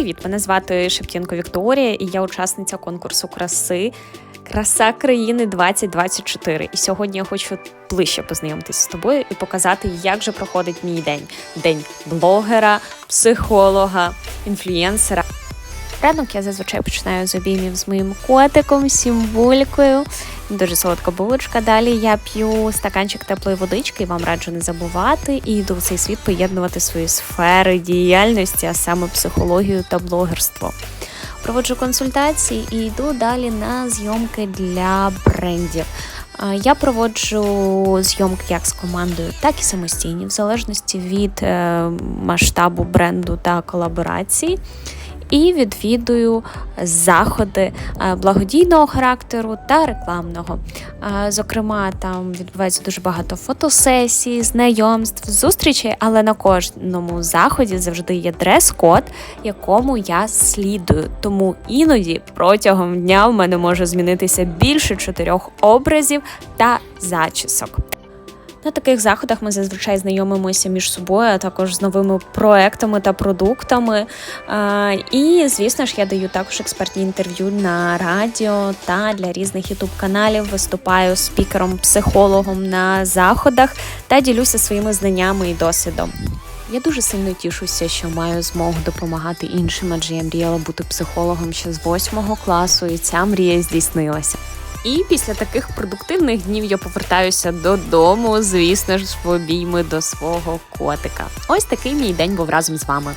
Привіт! Мене звати Шевченко Вікторія, і я учасниця конкурсу краси Краса країни 2024. І сьогодні я хочу ближче познайомитися з тобою і показати, як же проходить мій день. День блогера, психолога, інфлюєнсера. Ранок я зазвичай починаю з обіймів з моїм котиком, сімбулькою. Дуже солодка булочка. Далі я п'ю стаканчик теплої водички і вам раджу не забувати і йду в цей світ поєднувати свої сфери діяльності, а саме психологію та блогерство. Проводжу консультації і йду далі на зйомки для брендів. Я проводжу зйомки як з командою, так і самостійні, в залежності від е, масштабу бренду та колаборації. І відвідую заходи е, благодійного характеру та рекламного. Е, Зокрема, там відбувається дуже багато фотосесій, знайомств, зустрічей, але на кожному заході завжди є дрес-код, якому я слідую. Тому іноді протягом дня в мене може змінитися більше чотирьох образів та зачісок. На таких заходах ми зазвичай знайомимося між собою, а також з новими проектами та продуктами. І, звісно ж, я даю також експертні інтерв'ю на радіо та для різних ютуб-каналів. Виступаю спікером, психологом на заходах та ділюся своїми знаннями і досвідом. Я дуже сильно тішуся, що маю змогу допомагати іншим, адже я мріяла бути психологом ще з восьмого класу, і ця мрія здійснилася. І після таких продуктивних днів я повертаюся додому, звісно ж, в обійми до свого котика. Ось такий мій день був разом з вами.